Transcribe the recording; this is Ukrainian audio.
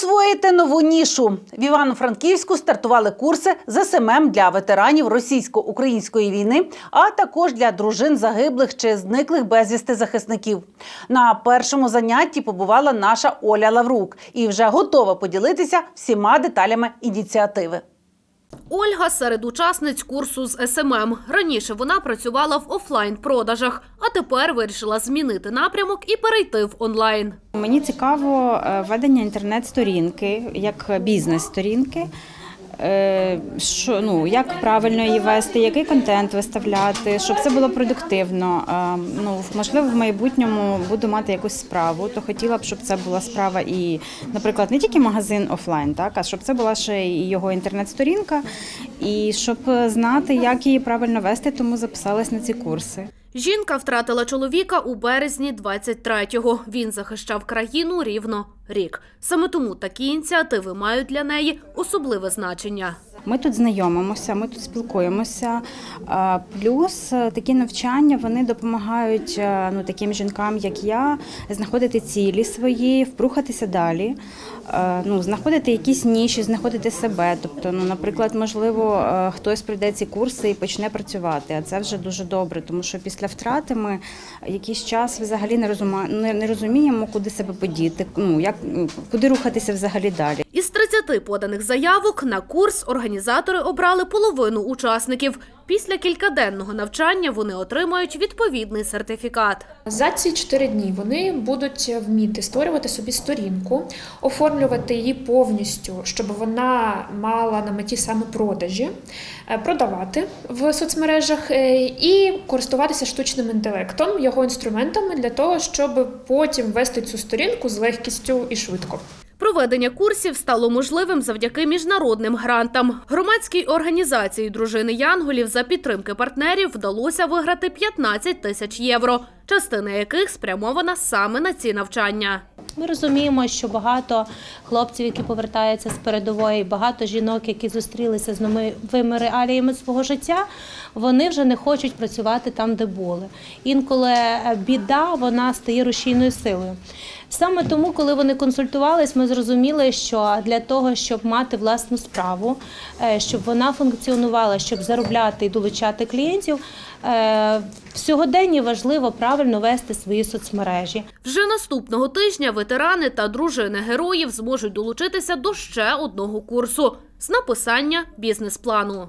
Освоїти нову нішу в Івано-Франківську стартували курси з СММ для ветеранів російсько-української війни, а також для дружин загиблих чи зниклих безвісти захисників. На першому занятті побувала наша Оля Лаврук і вже готова поділитися всіма деталями ініціативи. Ольга серед учасниць курсу з СММ. Раніше вона працювала в офлайн-продажах, а тепер вирішила змінити напрямок і перейти в онлайн. Мені цікаво е, ведення інтернет-сторінки як бізнес-сторінки. Е, Що ну як правильно її вести, який контент виставляти, щоб це було продуктивно. Е, Ну можливо, в майбутньому буду мати якусь справу, то хотіла б, щоб це була справа і, наприклад, не тільки магазин офлайн, так а щоб це була ще і його інтернет-сторінка, і щоб знати, як її правильно вести, тому записалась на ці курси. Жінка втратила чоловіка у березні 23-го. Він захищав країну рівно рік. Саме тому такі ініціативи мають для неї особливе значення. Ми тут знайомимося, ми тут спілкуємося. Плюс е, такі навчання вони допомагають е, ну, таким жінкам, як я, знаходити цілі свої, впрухатися далі, е, ну, знаходити якісь ніші, знаходити себе. Тобто, ну, наприклад, можливо, хтось прийде ці курси і почне працювати, а це вже дуже добре, тому що після втрати ми якийсь час взагалі не розума- не- не розуміємо, куди себе подіти, ну як куди рухатися взагалі далі. Із 30 поданих заявок на курс організатори обрали половину учасників. Після кількаденного навчання вони отримають відповідний сертифікат. За ці чотири дні вони будуть вміти створювати собі сторінку, оформлювати її повністю, щоб вона мала на меті саме продажі, е, продавати в соцмережах е, і користуватися штучним інтелектом, його інструментами для того, щоб потім вести цю сторінку з легкістю і швидко. Проведення курсів стало можливим завдяки міжнародним грантам. Громадській організації дружини Янголів за підтримки партнерів вдалося виграти 15 тисяч євро, частина яких спрямована саме на ці навчання. Ми розуміємо, що багато хлопців, які повертаються з передової, багато жінок, які зустрілися з новими реаліями свого життя, вони вже не хочуть працювати там, де були. Інколи е, біда вона стає рушійною силою. Саме тому, коли вони консультувались, ми зрозуміли, що для того, щоб мати власну справу, е, щоб вона функціонувала, щоб заробляти і долучати клієнтів, е, в сьогоденні важливо правильно вести свої соцмережі. Вже наступного тижня ветерани та дружини героїв зможуть долучитися до ще одного курсу з написання бізнес-плану.